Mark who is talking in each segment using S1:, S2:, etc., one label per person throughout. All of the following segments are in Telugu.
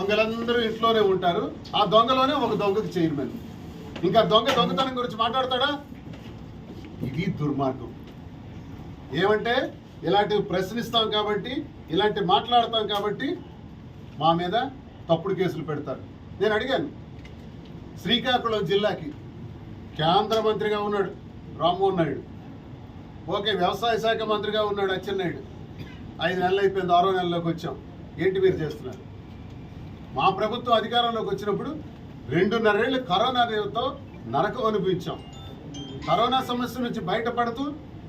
S1: దొంగలందరూ ఇంట్లోనే ఉంటారు. ఆ దొంగలోనే ఒక దొంగకి చైర్మన్. ఇంకా దొంగ దొంగతనం గురించి మాట్లాడతాడా? ఇది దుర్మార్గం. ఏమంటే ఇలాంటివి ప్రశ్నిస్తాం కాబట్టి ఇలాంటి మాట్లాడతాం కాబట్టి మా మీద తప్పుడు కేసులు పెడతారు. నేను అడిగాను శ్రీకాకుళం జిల్లాకి కేంద్ర మంత్రిగా ఉన్నాడు రామ్మోహన్ నాయుడు. ఓకే వ్యవసాయ శాఖ మంత్రిగా ఉన్నాడు అచ్చెన్నాయుడు. ఐదు నెలలు అయిపోయింది ఆరో నెలలోకి వచ్చాం. ఏంటి మీరు చేస్తున్నారు? మా ప్రభుత్వం అధికారంలోకి వచ్చినప్పుడు రెండున్నరేళ్ళు కరోనా దేవతో నరకం అనుభవించాం. కరోనా సమస్య నుంచి బయటపడుతూ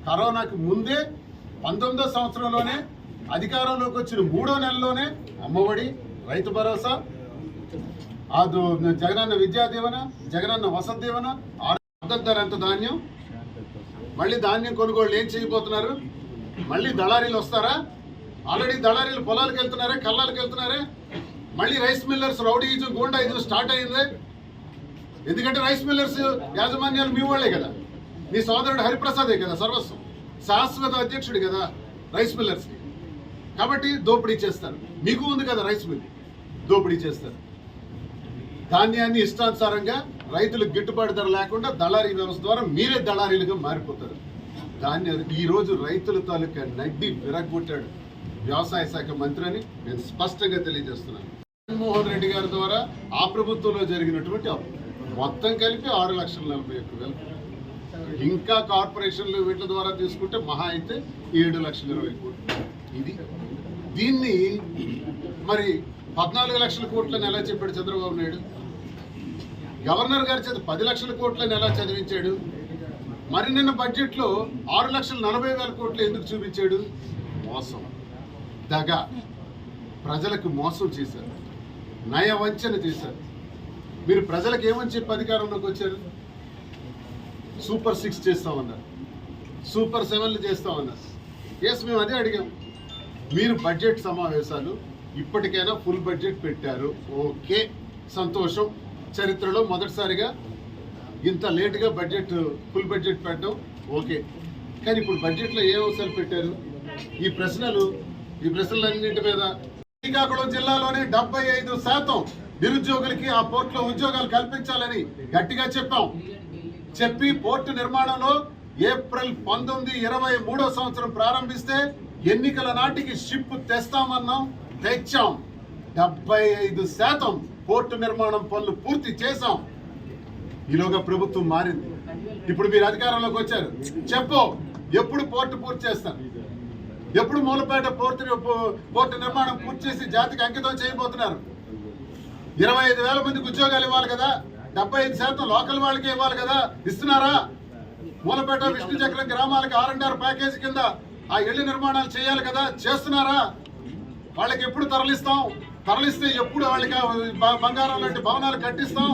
S1: కరోనాకి ముందే పంతొమ్మిదో సంవత్సరంలోనే అధికారంలోకి వచ్చిన మూడో నెలలోనే అమ్మఒడి రైతు భరోసా ఆ జగనన్న విద్యా దీవెన జగనన్న వసతి దీవెన మద్దతు ఎంత ధాన్యం. మళ్ళీ ధాన్యం కొనుగోళ్ళు ఏం చేయబోతున్నారు? మళ్ళీ దళారీలు వస్తారా? ఆల్రెడీ దళారీలు పొలాలకు వెళ్తున్నారే? కళ్ళాలకు వెళ్తున్నారే? మళ్ళీ rice millers rowdyism goondaism start అయింది. ఎందుకంటే రైస్ మిల్లర్స్ యాజమాన్యాలు మీ వాళ్ళే కదా. మీ సోదరుడు హరిప్రసాదే కదా సర్వస్వం. శాశ్వత అధ్యక్షుడు కదా రైస్ మిల్లర్స్కి కాబట్టి దోపిడీ చేస్తారు. మీకు ఉంది కదా రైస్ మిల్. దోపిడీ చేస్తారు. ధాన్యాన్ని ఇష్టానుసారంగా రైతులకు గిట్టుబాటు ధర లేకుండా దళారీ వ్యవస్థ ద్వారా మీరే దళారీలుగా మారిపోతారు. దాన్ని ఈ రోజు రైతుల తాలూకా నడ్డి విరగ్గొట్టాడు. వ్యవసాయ శాఖ మంత్రి అని నేను స్పష్టంగా తెలియజేస్తున్నాను. జగన్మోహన్ రెడ్డి గారి ద్వారా ఆ ప్రభుత్వంలో జరిగినటువంటి అప్పు. మొత్తం కలిపి ఆరు లక్షల నలభై ఒక్క వేలు. ఇంకా కార్పొరేషన్లు వీటి ద్వారా తీసుకుంటే మహా అయితే ఏడు లక్షల ఇరవై కోట్లు. ఇది దీన్ని మరి పద్నాలుగు లక్షల కోట్లని ఎలా చెప్పాడు చంద్రబాబు నాయుడు? గవర్నర్ గారి చేత పది లక్షల కోట్లని ఎలా చదివించాడు? మరి నిన్న బడ్జెట్లో ఆరు లక్షల నలభై వేల కోట్లు ఎందుకు చూపించాడు? మోసం. దగ. ప్రజలకు మోసం చేశారు. నయవంచన చేశారు మీరు ప్రజలకు ఏమని చెప్పి అధికారంలోకి వచ్చారు? సూపర్ సిక్స్ చేస్తామన్నారు సూపర్ సెవెన్లు చేస్తామన్నారు ఎస్ మేము అదే అడిగాం. మీరు బడ్జెట్ సమావేశాలు ఇప్పటికైనా ఫుల్ బడ్జెట్ పెట్టారు. ఓకే సంతోషం. చరిత్రలో మొదటిసారిగా ఇంత లేటుగా బడ్జెట్ ఫుల్ బడ్జెట్ పెట్టడం ఓకే. కానీ ఇప్పుడు బడ్జెట్లో ఏ అంశాలు పెట్టారు? ఈ ప్రశ్నలు ఈ ప్రశ్నలన్నింటి మీద శ్రీకాకుళం జిల్లాలోనే డెబ్బై ఐదు శాతం నిరుద్యోగులకి ఆ పోర్టులో ఉద్యోగాలు కల్పించాలని గట్టిగా చెప్పాం. చెప్పి పోర్టు నిర్మాణంలో ఏప్రిల్ పంతొమ్మిది ఇరవై మూడో సంవత్సరం ప్రారంభిస్తే ఎన్నికల నాటికి షిప్ తెస్తామన్నాం తెచ్చాం. డెబ్బై ఐదు శాతం పోర్టు నిర్మాణం పనులు పూర్తి చేశాం. ఈలోగా ప్రభుత్వం మారింది. ఇప్పుడు మీరు అధికారంలోకి వచ్చారు. చెప్పు ఎప్పుడు పోర్టు పూర్తి చేస్తారు? ఎప్పుడు మూలపేట పోర్టు పోర్టు నిర్మాణం పూర్తి చేసి జాతికి అంకితం చేయబోతున్నారు. ఇరవై ఐదు వేల మందికి ఉద్యోగాలు ఇవ్వాలి కదా? డెబ్బై ఐదు శాతం లోకల్ వాళ్ళకి ఇవ్వాలి కదా? ఇస్తున్నారా? మూలపేట విష్ణు చక్రం గ్రామాలకి ఆర్ అండ్ ఆర్ ప్యాకేజ్ కింద ఆ ఇళ్ళ నిర్మాణాలు చేయాలి కదా? చేస్తున్నారా? వాళ్ళకి ఎప్పుడు తరలిస్తాం? తరలిస్తే ఎప్పుడు వాళ్ళకి బంగారం లాంటి భవనాలు కట్టిస్తాం?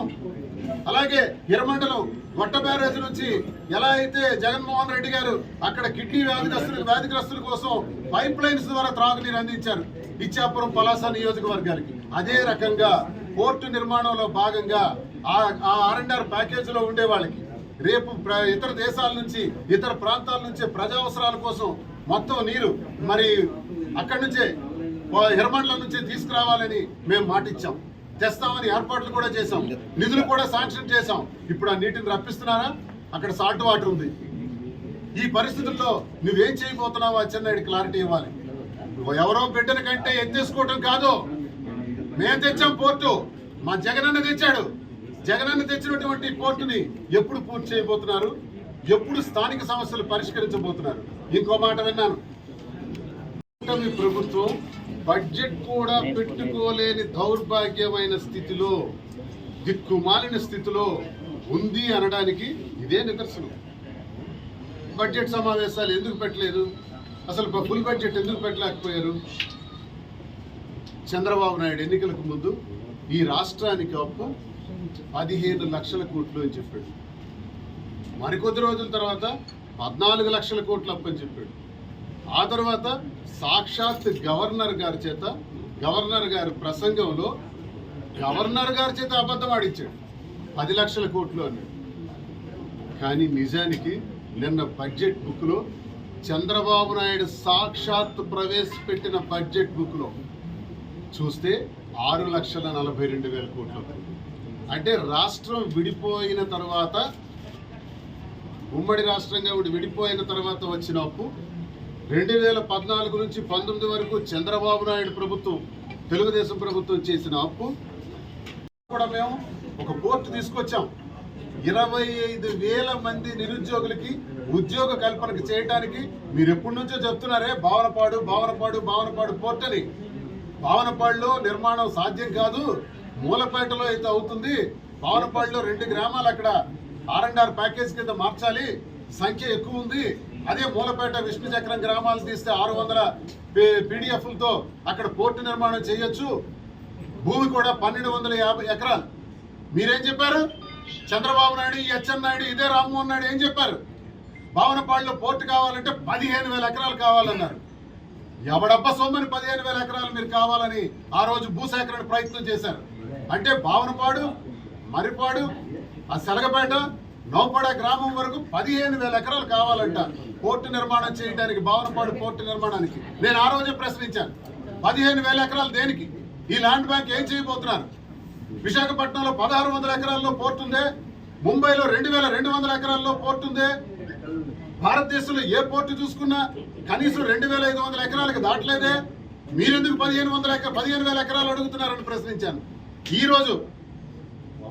S1: అలాగే ఎర్రమండలం గొట్ట బ్యారేజ్ నుంచి ఎలా అయితే జగన్మోహన్ రెడ్డి గారు అక్కడ కిడ్నీ వ్యాధిగ్రస్తులు వ్యాధిగ్రస్తుల కోసం పైప్ లైన్స్ ద్వారా త్రాగునీరు అందించారు. ఇచ్చాపురం పలాస నియోజకవర్గాలకి అదే రకంగా పోర్టు నిర్మాణంలో భాగంగా ఆ ఆర్ఎన్ఆర్ ప్యాకేజీలో ఉండే వాళ్ళకి. రేపు ప్ర- ఇతర దేశాల నుంచి ఇతర ప్రాంతాల నుంచి ప్రజా అవసరాల కోసం మొత్తం నీరు మరి అక్కడి నుంచే హిరమండలం నుంచి తీసుకురావాలని మేము మాటిచ్చాం. తెస్తామని ఏర్పాట్లు కూడా చేశాం. నిధులు కూడా శాంక్షన్ చేశాం. ఇప్పుడు ఆ నీటిని రప్పిస్తున్నారా? అక్కడ సాల్ట్ వాటర్ ఉంది. ఈ పరిస్థితుల్లో నువ్వేం చేయబోతున్నావు అచ్చెన్నాయుడు క్లారిటీ ఇవ్వాలి. ఎవరో బిడ్డల కంటే ఎత్తేసుకోవటం కాదు. మేము తెచ్చాం పోర్టు. మా జగనన్న తెచ్చాడు. జగనన్న తెచ్చినటువంటి పోర్టుని ఎప్పుడు పూర్తి చేయబోతున్నారు? ఎప్పుడు స్థానిక సమస్యలు పరిష్కరించబోతున్నారు? ఇంకో మాట విన్నాను. ప్రభుత్వం బడ్జెట్ కూడా పెట్టుకోలేని దౌర్భాగ్యమైన స్థితిలో దిక్కుమాలిన స్థితిలో ఉంది అనడానికి ఇదే నిదర్శనం. బడ్జెట్ సమావేశాలు ఎందుకు పెట్టలేదు? అసలు ఫుల్ బడ్జెట్ ఎందుకు పెట్టలేకపోయారు? చంద్రబాబు నాయుడు ఎన్నికలకు ముందు ఈ రాష్ట్రానికి అప్పు పదిహేను లక్షల కోట్లు అని చెప్పాడు. మరికొద్ది రోజుల తర్వాత పద్నాలుగు లక్షల కోట్లు అప్పు అని చెప్పాడు. ఆ తర్వాత సాక్షాత్ గవర్నర్ గారి చేత గవర్నర్ గారి ప్రసంగంలో గవర్నర్ గారి చేత అబద్ధం ఆడించాడు. పది లక్షల కోట్లు అన్నాడు కానీ నిజానికి నిన్న బడ్జెట్ బుక్లో చంద్రబాబు నాయుడు సాక్షాత్ ప్రవేశపెట్టిన బడ్జెట్ బుక్లో చూస్తే ఆరు లక్షల నలభై రెండు వేల కోట్లు. అంటే రాష్ట్రం విడిపోయిన తర్వాత ఉమ్మడి రాష్ట్రంగా ఉండి విడిపోయిన తర్వాత వచ్చిన అప్పు రెండు వేల పద్నాలుగు నుంచి పంతొమ్మిది వరకు చంద్రబాబు నాయుడు ప్రభుత్వం తెలుగుదేశం ప్రభుత్వం చేసిన అప్పు. కూడా మేము ఒక బోర్డు తీసుకొచ్చాం. ఇరవై ఐదు వేల మంది నిరుద్యోగులకి ఉద్యోగ కల్పన చేయడానికి మీరు ఎప్పటి నుంచో చెప్తున్నారే భావనపాడు భావనపాడు భావనపాడు పోర్టని అని భావనపాడులో నిర్మాణం సాధ్యం కాదు. మూలపేటలో అయితే అవుతుంది. భావనపాడులో రెండు గ్రామాలు అక్కడ. ఆర్ అండ్ ఆర్ ప్యాకేజ్ కింద మార్చాలి. సంఖ్య ఎక్కువ ఉంది. అదే మూలపేట విష్ణు చక్రం గ్రామాలు తీస్తే ఆరు వందల పీడిఎఫ్లతో అక్కడ పోర్టు నిర్మాణం చేయొచ్చు. భూమి కూడా పన్నెండు వందల యాభై ఎకరాలు. మీరేం చెప్పారు? చంద్రబాబు నాయుడు హెచ్ఎన్ నాయుడు ఇదే రామ్మోహన్ నాయుడు ఏం చెప్పారు? భావనపాడులో పోర్టు కావాలంటే పదిహేను వేల ఎకరాలు కావాలన్నారు. ఎవడబ్బ సొమ్మని పదిహేను వేల ఎకరాలు మీరు కావాలని ఆ రోజు భూసేకరణ ప్రయత్నం చేశారు. అంటే భావనపాడు మరిపాడు ఆ సెలగపేట నౌపడ గ్రామం వరకు పదిహేను వేల ఎకరాలు కావాలంట పోర్టు నిర్మాణం చేయడానికి భావనపాడు పోర్టు నిర్మాణానికి. నేను ఆ రోజే ప్రశ్నించాను. పదిహేను వేల ఎకరాలు దేనికి? ఈ ల్యాండ్ బ్యాంక్ ఏం చేయబోతున్నారు? విశాఖపట్నంలో పదహారు వందల ఎకరాల్లో పోర్టు ఉందే ముంబైలో రెండు వేల రెండు వందల ఎకరాల్లో పోర్టు ఉందే భారతదేశంలో ఏ పోర్టు చూసుకున్నా కనీసం రెండు వేల ఐదు వందల ఎకరాలకు దాటలేదే. మీరెందుకు పదిహేను వందల ఎకరా పదిహేను వేల ఎకరాలు అడుగుతున్నారని ప్రశ్నించాను. ఈరోజు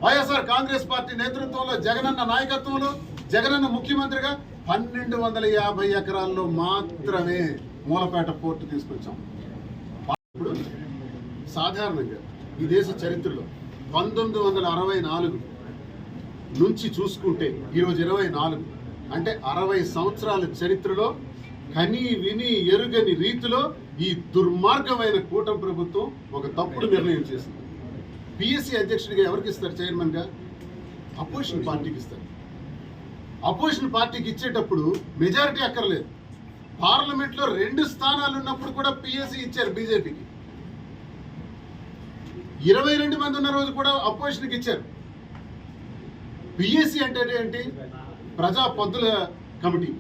S1: వైఎస్ఆర్ కాంగ్రెస్ పార్టీ నేతృత్వంలో జగనన్న నాయకత్వంలో జగనన్న ముఖ్యమంత్రిగా పన్నెండు వందల యాభై ఎకరాల్లో మాత్రమే మూలపేట పోర్టు తీసుకొచ్చాం. ఇప్పుడు సాధారణంగా ఈ దేశ చరిత్రలో పంతొమ్మిది వందల అరవై నాలుగు నుంచి చూసుకుంటే ఈరోజు ఇరవై నాలుగు అంటే అరవై సంవత్సరాల చరిత్రలో కని విని ఎరుగని రీతిలో ఈ దుర్మార్గమైన కూటమి ప్రభుత్వం ఒక తప్పుడు నిర్ణయం చేసింది. పిఎస్సి అధ్యక్షుడిగా ఎవరికి ఇస్తారు? చైర్మన్గా అపోజిషన్ పార్టీకి ఇస్తారు. అపోజిషన్ పార్టీకి ఇచ్చేటప్పుడు మెజారిటీ అక్కర్లేదు. పార్లమెంట్లో రెండు స్థానాలు ఉన్నప్పుడు కూడా పిఎస్సి ఇచ్చారు బీజేపీకి. ఇరవై రెండు మంది ఉన్న రోజు కూడా అపోజిషన్కి ఇచ్చారు. పిఎస్సి అంటే ఏంటి? ప్రజా పద్దుల కమిటీ.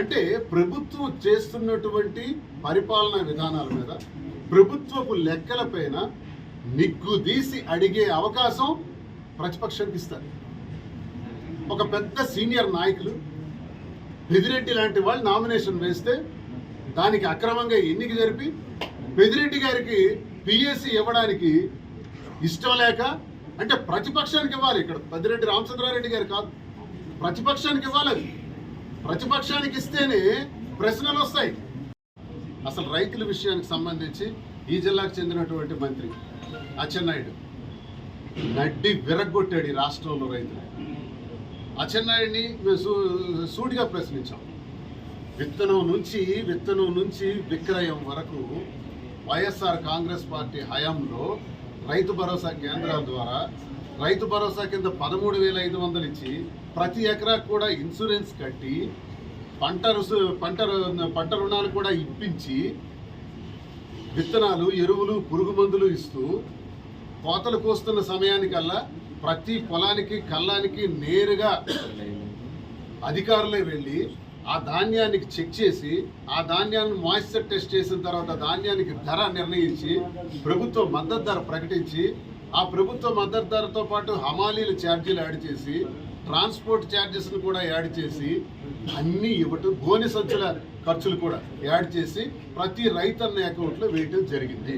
S1: అంటే ప్రభుత్వం చేస్తున్నటువంటి పరిపాలనా విధానాల మీద ప్రభుత్వపు లెక్కలపైన నిగ్గుదీసి అడిగే అవకాశం ప్రతిపక్షానికి ఇస్తారు. ఒక పెద్ద సీనియర్ నాయకులు పెదిరెడ్డి లాంటి వాళ్ళు నామినేషన్ వేస్తే దానికి అక్రమంగా ఎన్నిక జరిపి పెదిరెడ్డి గారికి పిఎస్సి ఇవ్వడానికి ఇష్టం లేక అంటే ప్రతిపక్షానికి ఇవ్వాలి. ఇక్కడ పెద్దిరెడ్డి రామచంద్రారెడ్డి గారు కాదు. ప్రతిపక్షానికి ఇవ్వాలి అది. ప్రతిపక్షానికి ఇస్తేనే ప్రశ్నలు వస్తాయి. అసలు రైతుల విషయానికి సంబంధించి ఈ జిల్లాకు చెందినటువంటి మంత్రి అచ్చెన్నాయుడు నడ్డి విరగ్గొట్టాడు ఈ రాష్ట్రంలో రైతులు. అచ్చెన్నాయుడిని మేము సూ- సూటిగా ప్రశ్నించాం. విత్తనం నుంచి విత్తనం నుంచి విక్రయం వరకు వైఎస్ఆర్ కాంగ్రెస్ పార్టీ హయాంలో రైతు భరోసా కేంద్రాల ద్వారా రైతు భరోసా కింద పదమూడు వేల ఐదు వందలు ఇచ్చి ప్రతి ఎకరా కూడా ఇన్సూరెన్స్ కట్టి పంట రుసు పంట పంట రుణాలు కూడా ఇప్పించి విత్తనాలు ఎరువులు పురుగు మందులు ఇస్తూ కోతలు కోస్తున్న సమయానికల్లా ప్రతి పొలానికి కళ్ళానికి నేరుగా అధికారులే వెళ్ళి ఆ ధాన్యానికి చెక్ చేసి ఆ ధాన్యాన్ని మాయిశ్చర్ టెస్ట్ చేసిన తర్వాత ధాన్యానికి ధర నిర్ణయించి ప్రభుత్వ మద్దతు ధర ప్రకటించి ఆ ప్రభుత్వ మద్దతు ధరతో పాటు హమాలీల ఛార్జీలు యాడ్ చేసి ట్రాన్స్పోర్ట్ ఛార్జెస్ను కూడా యాడ్ చేసి అన్నీ ఇవ్వటం గోనె సంచుల ఖర్చులు కూడా యాడ్ చేసి ప్రతి రైతన్న అకౌంట్లో వేయటం జరిగింది.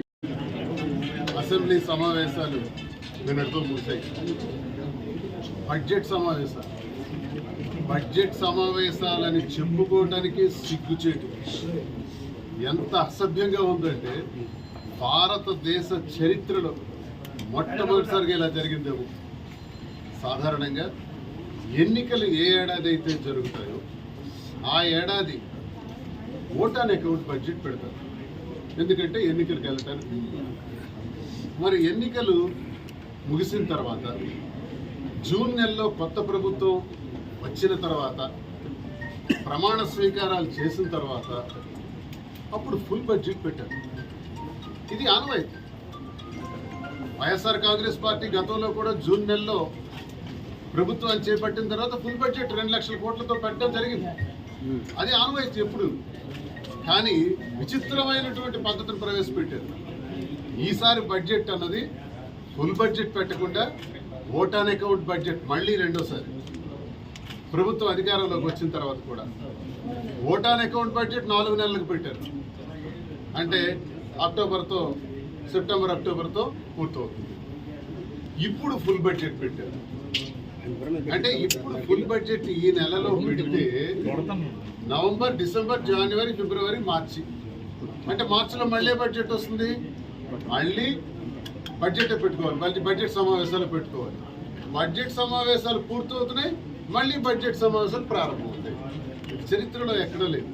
S1: అసెంబ్లీ సమావేశాలు నిన్నటితో ముగిసాయి బడ్జెట్ సమావేశాలు బడ్జెట్ సమావేశాలని చెప్పుకోవటానికి సిగ్గుచేటు. ఎంత అసభ్యంగా ఉందంటే భారతదేశ చరిత్రలో మొట్టమొదటిసారిగా ఇలా జరిగిందేమో. సాధారణంగా ఎన్నికలు ఏ ఏడాది అయితే జరుగుతాయో ఆ ఏడాది ఓటాన్ అకౌంట్ బడ్జెట్ పెడతారు. ఎందుకంటే ఎన్నికలకు వెళ్ళటానికి మరి ఎన్నికలు ముగిసిన తర్వాత జూన్ నెలలో కొత్త ప్రభుత్వం వచ్చిన తర్వాత ప్రమాణ స్వీకారాలు చేసిన తర్వాత అప్పుడు ఫుల్ బడ్జెట్ పెట్టారు. ఇది ఆనవాయితీ. వైఎస్ఆర్ కాంగ్రెస్ పార్టీ గతంలో కూడా జూన్ నెలలో ప్రభుత్వాన్ని చేపట్టిన తర్వాత ఫుల్ బడ్జెట్ రెండు లక్షల కోట్లతో పెట్టడం జరిగింది. అది ఆనవాయితీ ఎప్పుడు? కానీ విచిత్రమైనటువంటి పద్ధతిని ప్రవేశపెట్టారు. ఈసారి బడ్జెట్ అన్నది ఫుల్ బడ్జెట్ పెట్టకుండా ఓటాన్ అకౌంట్ బడ్జెట్ మళ్ళీ రెండోసారి. ప్రభుత్వం అధికారంలోకి వచ్చిన తర్వాత కూడా. ఓటాన్ అకౌంట్ బడ్జెట్ నాలుగు నెలలకు పెట్టారు. అంటే అక్టోబర్తో సెప్టెంబర్ అక్టోబర్తో పూర్తవుతుంది. ఇప్పుడు ఫుల్ బడ్జెట్ పెట్టారు. అంటే ఇప్పుడు ఫుల్ బడ్జెట్ ఈ నెలలో పెడితే నవంబర్ డిసెంబర్ జనవరి ఫిబ్రవరి మార్చి. అంటే మార్చిలో మళ్ళీ బడ్జెట్ వస్తుంది. మళ్ళీ బడ్జెట్ పెట్టుకోవాలి మళ్ళీ బడ్జెట్ సమావేశాలు పెట్టుకోవాలి. బడ్జెట్ సమావేశాలు పూర్తవుతున్నాయి మళ్ళీ బడ్జెట్ సమావేశాలు ప్రారంభమవుతాయి. చరిత్రలో ఎక్కడా లేదు.